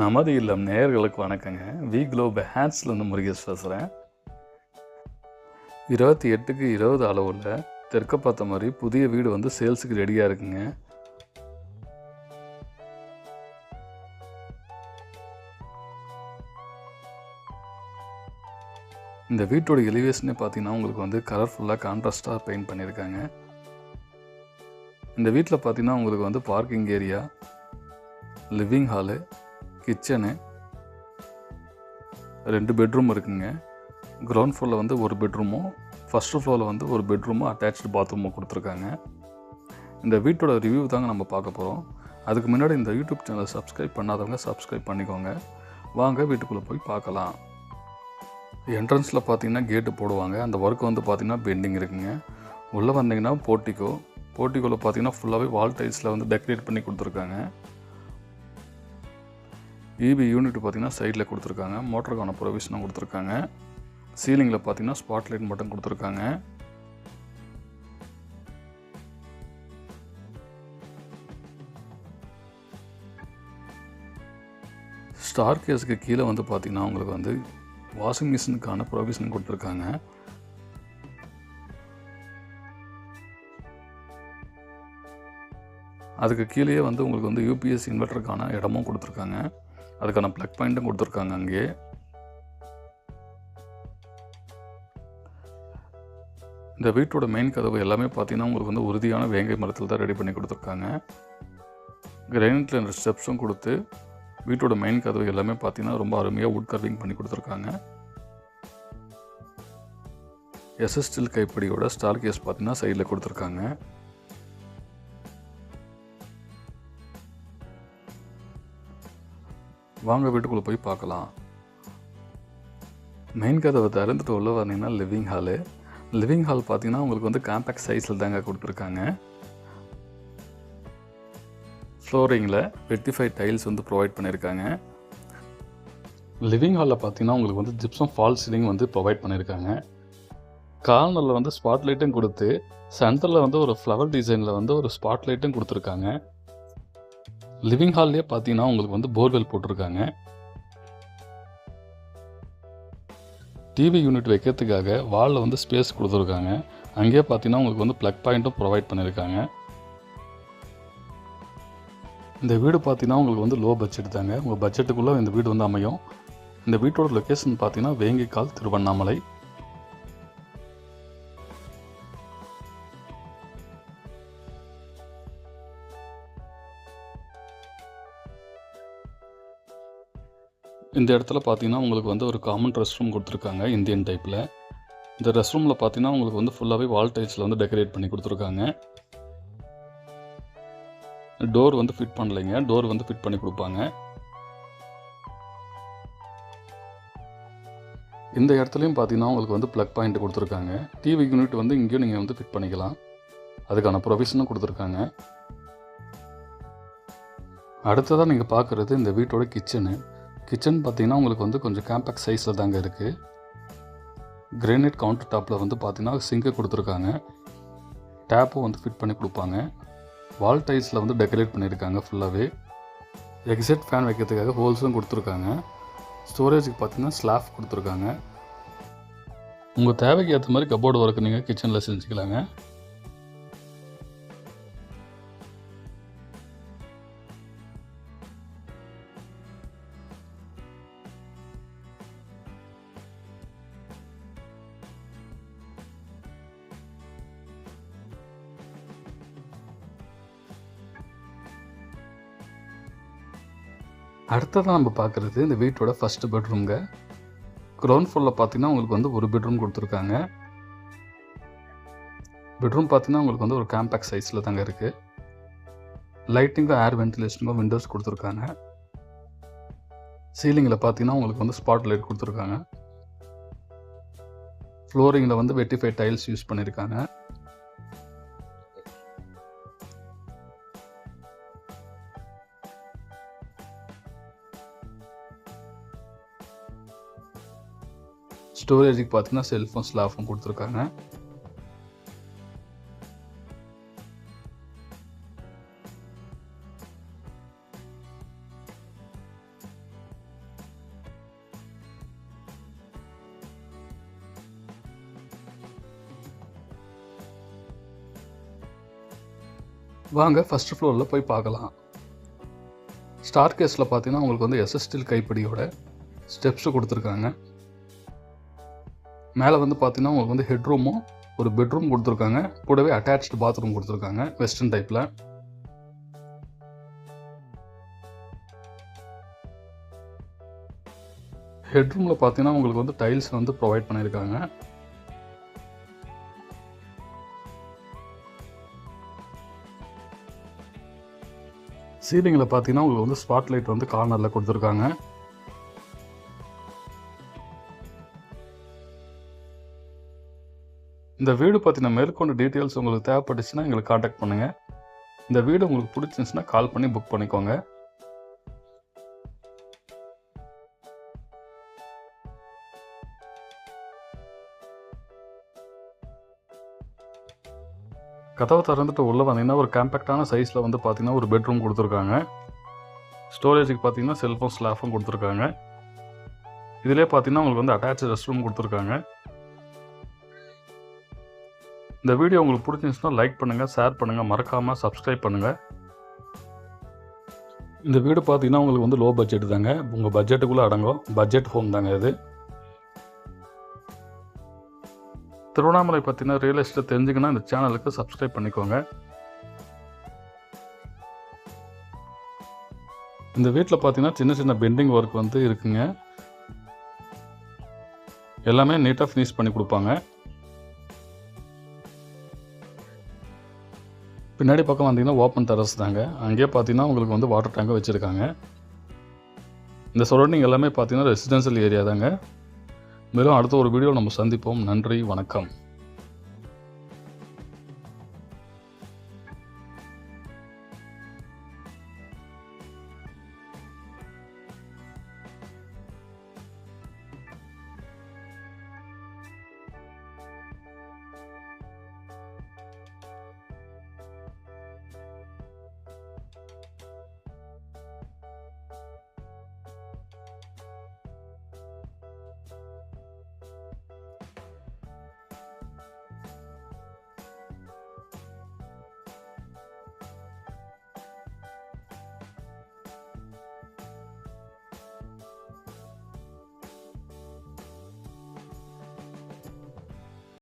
நமது இல்லம் நேயர்களுக்கு வணக்கங்க. வி குளோப் ஹேட்ஸ்லேருந்து முருகேஷ் பேசுகிறேன் இருபத்தி எட்டுக்கு இருபது அளவில் தெற்க பார்த்த மாதிரி புதிய வீடு வந்து சேல்ஸுக்கு ரெடியாக இருக்குங்க. இந்த வீட்டோட எலிவேஷனே பார்த்தீங்கன்னா உங்களுக்கு வந்து கலர்ஃபுல்லாக கான்ட்ராஸ்டாக பெயிண்ட் பண்ணியிருக்காங்க. இந்த வீட்டில் பார்த்தீங்கன்னா உங்களுக்கு வந்து parking area living hall kitchen ரெண்டு பெட்ரூம் இருக்குங்க. கிரவுண்ட் ஃப்ளோரில் வந்து ஒரு பெட்ரூமும் ஃபஸ்ட்டு ஃப்ளோரில் வந்து ஒரு பெட்ரூமும் அட்டாச்சு பாத்ரூமும் கொடுத்துருக்காங்க. இந்த வீட்டோட ரிவ்யூ தாங்க நம்ம பார்க்க போகிறோம் அதுக்கு முன்னாடி இந்த யூடியூப் சேனலை சப்ஸ்கிரைப் பண்ணாதவங்க சப்ஸ்கிரைப் பண்ணிக்கோங்க. வாங்க வீட்டுக்குள்ளே போய் பார்க்கலாம். என்ட்ரன்ஸில் பார்த்தீங்கன்னா கேட்டு போடுவாங்க. அந்த ஒர்க் வந்து பார்த்தீங்கன்னா பெண்டிங் இருக்குங்க. உள்ளே வந்தீங்கன்னா போர்ட்டிக்கோ போர்ட்டிக்கோவில் பார்த்தீங்கன்னா ஃபுல்லாகவே வால் டைல்ஸில் வந்து டெக்கரேட் பண்ணி கொடுத்துருக்காங்க. இபி யூனிட் பார்த்தீங்கன்னா சைடில் கொடுத்துருக்காங்க. மோட்டருக்கான ப்ரொவிஷனும் கொடுத்துருக்காங்க. சீலிங்கில் பார்த்தீங்கன்னா ஸ்பாட் லைட் மட்டும் கொடுத்துருக்காங்க. ஸ்டார் கேஸுக்கு கீழே வந்து பார்த்தீங்கன்னா உங்களுக்கு வந்து வாஷிங் மிஷினுக்கான ப்ரொவிஷன் கொடுத்துருக்காங்க. அதுக்கு கீழேயே வந்து உங்களுக்கு வந்து யூபிஎஸ் இன்வெர்ட்டருக்கான இடமும் கொடுத்துருக்காங்க. அதுக்கான ப்ளக் பாயிண்ட்டும் கொடுத்துருக்காங்க அங்கேயே இந்த வீட்டோட மெயின் கதவு எல்லாமே பார்த்தீங்கன்னா உங்களுக்கு வந்து உறுதியான வேங்கை மரத்தில் தான் ரெடி பண்ணி கொடுத்துருக்காங்க. கிரைனட்டில் ஸ்டெப்ஸும் கொடுத்து வீட்டோட மெயின் கதவு எல்லாமே பார்த்தீங்கன்னா ரொம்ப அருமையாக வுட் கர்விங் பண்ணி கொடுத்துருக்காங்க. எஸ்எஸ்டில் கைப்படியோட ஸ்டார் கேஸ் பார்த்தீங்கன்னா சைடில் கொடுத்துருக்காங்க. வாங்க வீட்டுக்குள்ளே போய் பார்க்கலாம். மெயின் கதவை திறந்துட்டு உள்ள வந்தீங்கன்னா லிவிங் ஹாலு லிவிங் ஹால் பார்த்தீங்கன்னா உங்களுக்கு வந்து காம்பேக்ட் சைஸில் தாங்க கொடுத்துருக்காங்க. ஃப்ளோரிங்கில் வெட்டிஃபை டைல்ஸ் வந்து ப்ரொவைட் பண்ணியிருக்காங்க லிவிங் ஹாலில் பார்த்தீங்கன்னா உங்களுக்கு வந்து ஜிப்சம் ஃபால் சீலிங் வந்து ப்ரொவைட் பண்ணியிருக்காங்க கார்னரில் வந்து ஸ்பாட் லைட்டும் கொடுத்து சென்டரில் வந்து ஒரு ஃப்ளவர் டிசைனில் வந்து ஒரு ஸ்பாட் லைட்டும் கொடுத்துருக்காங்க. லிவிங் ஹால்லேயே பார்த்தீங்கன்னா உங்களுக்கு வந்து போர்வெல் போட்டிருக்காங்க. டிவி யூனிட் வைக்கிறதுக்காக வாலில் வந்து ஸ்பேஸ் கொடுத்துருக்காங்க. அங்கேயே பார்த்தீங்கன்னா உங்களுக்கு வந்து ப்ளக் பாயிண்ட்டும் ப்ரொவைட் பண்ணியிருக்காங்க இந்த வீடு பார்த்தீங்கன்னா உங்களுக்கு வந்து லோ பட்ஜெட் தாங்க. உங்கள் பட்ஜெட்டுக்குள்ளே இந்த வீடு வந்து அமையும். இந்த வீட்டோட லொக்கேஷன் பார்த்தீங்கன்னா வேங்கிக்கால் திருவண்ணாமலை. இந்த இடத்துல பார்த்தீங்கன்னா உங்களுக்கு வந்து ஒரு காமன் ரெஸ்ட் ரூம் கொடுத்துருக்காங்க இந்தியன் டைப்பில் இந்த ரெஸ்ட் ரூமில் பார்த்தீங்கன்னா உங்களுக்கு வந்து ஃபுல்லாகவே வால் டைல்ஸில் வந்து டெக்கரேட் பண்ணி கொடுத்துருக்காங்க. டோர் வந்து ஃபிட் பண்ணலைங்க. டோர் வந்து ஃபிட் பண்ணி கொடுப்பாங்க. இந்த இடத்துலையும் பார்த்தீங்கன்னா உங்களுக்கு வந்து ப்ளக் பாயிண்ட் கொடுத்துருக்காங்க. டிவி யூனிட் வந்து இங்கேயும் நீங்கள் வந்து ஃபிட் பண்ணிக்கலாம். அதுக்கான ப்ரொவிஷனும் கொடுத்துருக்காங்க. அடுத்ததாக நீங்கள் பார்க்குறது இந்த வீட்டோட கிச்சனு கிச்சன் பார்த்தீங்கன்னா உங்களுக்கு வந்து கொஞ்சம் காம்பேக்ட் சைஸில் தாங்க இருக்குது கிரேனைட் கவுண்டர் டாப்பில் வந்து பார்த்தீங்கன்னா சிங்கை கொடுத்துருக்காங்க. டேப்பும் வந்து ஃபிட் பண்ணி கொடுப்பாங்க. வால் டைல்ஸில் வந்து டெக்கரேட் பண்ணியிருக்காங்க ஃபுல்லாகவே எக்ஸட் ஃபேன் வைக்கிறதுக்காக ஹோல்ஸும் கொடுத்துருக்காங்க. ஸ்டோரேஜுக்கு பார்த்தீங்கன்னா ஸ்லாஃப் கொடுத்துருக்காங்க. உங்கள் தேவைக்கு ஏற்ற மாதிரி கபோர்டு ஒர்க் நீங்கள் கிச்சனில் செஞ்சுக்கலாங்க. அடுத்ததான் நம்ம பார்க்குறது இந்த வீட்டோட ஃபஸ்ட்டு பெட்ரூம்ங்க க்ரௌண்ட் ஃப்ளோரில் பார்த்தீங்கன்னா உங்களுக்கு வந்து ஒரு பெட்ரூம் கொடுத்துருக்காங்க. பெட்ரூம் பார்த்தீங்கன்னா உங்களுக்கு வந்து ஒரு கேம்பேக் சைஸில் தாங்க இருக்குது லைட்டிங்கும் ஏர் வென்டிலேஷனுக்கும் விண்டோஸ் கொடுத்துருக்காங்க. சீலிங்கில் பார்த்தீங்கன்னா உங்களுக்கு வந்து ஸ்பாட் லைட் கொடுத்துருக்காங்க. ஃப்ளோரிங்கில் வந்து வெட்டிஃபை டைல்ஸ் யூஸ் பண்ணியிருக்காங்க ஸ்டோரேஜுக்கு பார்த்தீங்கன்னா செல்ஃபோன் ஸ்லாஃபும் கொடுத்துருக்காங்க. வாங்க ஃபஸ்ட் ஃப்ளோரில் போய் பார்க்கலாம். ஸ்டார் கேஸில் பார்த்தீங்கன்னா உங்களுக்கு வந்து எஸ்எஸ்டில் கைப்படியோட ஸ்டெப்ஸ் கொடுத்துருக்காங்க. மேலே வந்து பார்த்தீங்கன்னா உங்களுக்கு வந்து ஹெட்ரூமும் ஒரு பெட்ரூம் கொடுத்துருக்காங்க. கூடவே அட்டாச்டு பாத்ரூம் கொடுத்துருக்காங்க வெஸ்டர்ன் டைப்பில் ஹெட்ரூமில் பார்த்தீங்கன்னா உங்களுக்கு வந்து டைல்ஸ் வந்து ப்ரொவைட் பண்ணியிருக்காங்க. சீலிங்கில் பார்த்தீங்கன்னா உங்களுக்கு வந்து ஸ்பாட் லைட் வந்து கார்னரில் கொடுத்துருக்காங்க. இந்த வீடு பற்றின மேற்கொண்டு டீட்டெயில்ஸ் உங்களுக்கு தேவைப்பட்டுச்சுன்னா எங்களுக்கு காண்டாக்ட் பண்ணுங்கள் இந்த வீடு உங்களுக்கு பிடிச்சிருந்துச்சுன்னா கால் பண்ணி புக் பண்ணிக்கோங்க. கதவை திறந்துட்டு உள்ளே வந்தீங்கன்னா ஒரு காம்பேக்டான சைஸில் வந்து பார்த்தீங்கன்னா ஒரு பெட்ரூம் கொடுத்துருக்காங்க. ஸ்டோரேஜுக்கு பார்த்தீங்கன்னா செல்ஃபோன் ஸ்லாஃபும் கொடுத்துருக்காங்க. இதிலே பார்த்தீங்கன்னா உங்களுக்கு வந்து அட்டாச் ரெஸ்ட் ரூம் கொடுத்துருக்காங்க. இந்த வீடியோ உங்களுக்கு பிடிச்சிருந்துச்சுன்னா லைக் பண்ணுங்கள் ஷேர் பண்ணுங்கள் மறக்காமல் சப்ஸ்கிரைப் பண்ணுங்கள் இந்த வீடு பார்த்தீங்கன்னா உங்களுக்கு வந்து லோ பட்ஜெட் தாங்க. உங்கள் பட்ஜெட்டுக்குள்ளே அடங்கும். பட்ஜெட் ஹோம் தாங்க இது. திருவண்ணாமலை பார்த்தீங்கன்னா ரியல் எஸ்டேட் தெரிஞ்சுக்கன்னா இந்த சேனலுக்கு சப்ஸ்கிரைப் பண்ணிக்கோங்க. இந்த வீட்டில் பார்த்தீங்கன்னா சின்ன சின்ன பெண்டிங் ஒர்க் வந்து இருக்குங்க. எல்லாமே நீட்டாக ஃபினிஷ் பண்ணி கொடுப்பாங்க. பின்னாடி பக்கம் வந்தீங்கன்னா ஓப்பன் டெரஸ் தாங்க. அங்கேயே பார்த்தீங்கன்னா உங்களுக்கு வந்து வாட்டர் டேங்கும் வச்சுருக்காங்க. இந்த சரௌண்டிங் எல்லாமே பார்த்தீங்கன்னா ரெசிடென்ஷியல் ஏரியா தாங்க. மேலும் அடுத்த ஒரு வீடியோ நம்ம சந்திப்போம். நன்றி வணக்கம்.